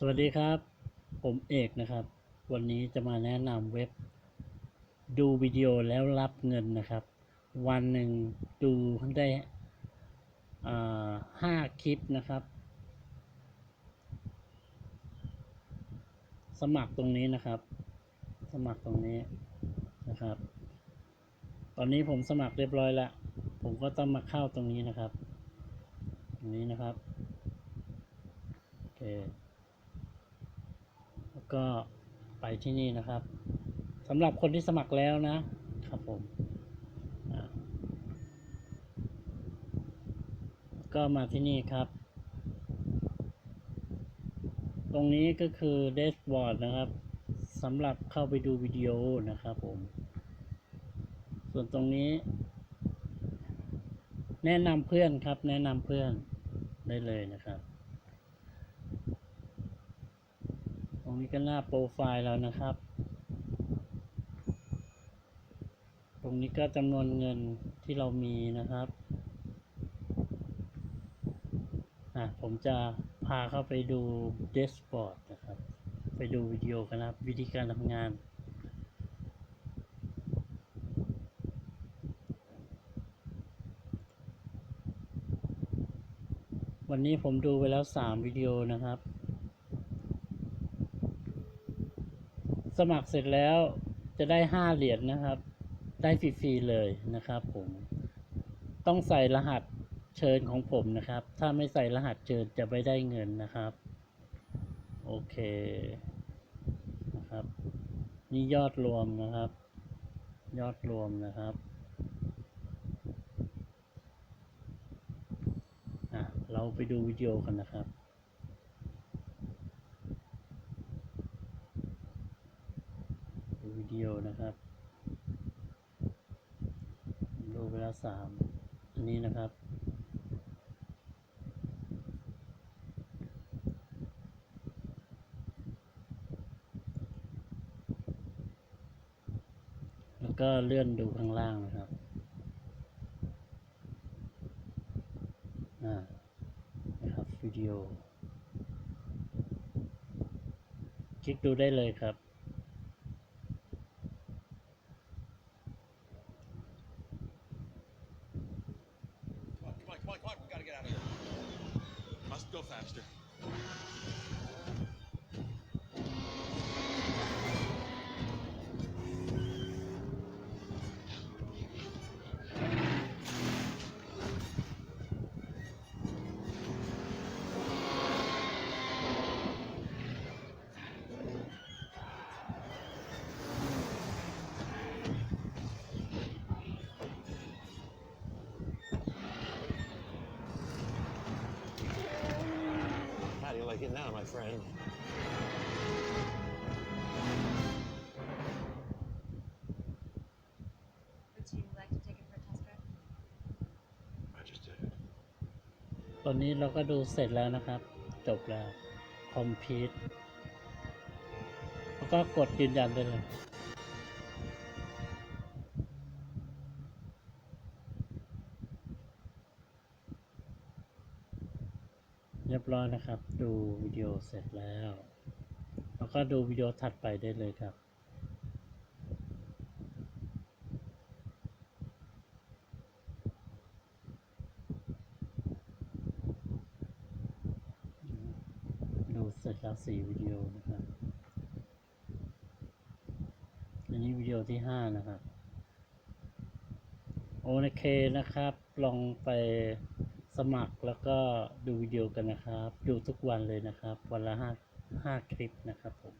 สวัสดีครับ ผมเอกนะครับ วันนี้จะมาแนะนำเว็บ ดูวิดีโอแล้วรับเงินนะครับ วันหนึ่งดูได้ห้าคลิปนะครับ สมัครตรงนี้นะครับ สมัครตรงนี้นะครับ ตอนนี้ผมสมัครเรียบร้อยแล้วผมก็ต้องมาเข้าตรงนี้นะครับ ตรงนี้นะครับโอเค ก็ไปที่นี่นะครับสำหรับคนที่สมัครแล้วนะครับผมก็มาที่นี่ครับ ตรงนี้ก็คือเดชบอร์ดนะครับสำหรับเข้าไปดูวิดีโอนะครับผม ส่วนตรงนี้ แนะนำเพื่อนครับ แนะนำเพื่อนได้เลยนะครับ ต รงนี้ก็หน้าโปรไฟล์แล้วนะครับ ตรงนี้ก็จำนวนเงินที่เรามีนะครับอะผมจะพาเข้าไปดูเดสบอร์ดนะครับ ไปดูวิดีโอกันนะครับ วิธีการทำงานวันนี้ผมดูไปแล้วสามวิดีโอนะครับ สมัครเสร็จแล้วจะได้ห้าเหรียญนะครับ ได้ฟรีๆเลยนะครับผมต้องใส่รหัสเชิญของผมนะครับ ถ้าไม่ใส่รหัสเชิญจะไม่ได้เงินนะครับ โอเคนะครับ นี่ยอดรวมนะครับ ยอดรวมนะครับอะเราไปดูวิดีโอกันนะครับ ดูวิดีโอนะครับดูไปแล้วสามอันนี้นะครับแล้วก็เลื่อนดูข้างล่างนะครับ อ่า นะครับวิดีโอ คลิกดูได้เลยครับ Come on, come on. We gotta get out of here. Must go faster. Now, my friend? Would you like to take it for a test drive? Registered. ตอนนี้เราก็ดูเสร็จแล้วนะครับ จบแล้ว คอมพิวต์แล้วก็กดยืนยันได้เลย รียบร้อยนะครับ ดูวิดีโอเสร็จแล้ว แล้วก็ดูวิดีโอถัดไปได้เลยครับดูเสร็จแล้วสี่วิดีโอนะครับ อันนี้วิดีโอที่ห้านะครับ โอเคนะครับ ลองไป สมัครแล้วก็ดูวิดีโอกันนะครับ ดูทุกวันเลยนะครับ วันละห้าห้าคลิปนะครับผม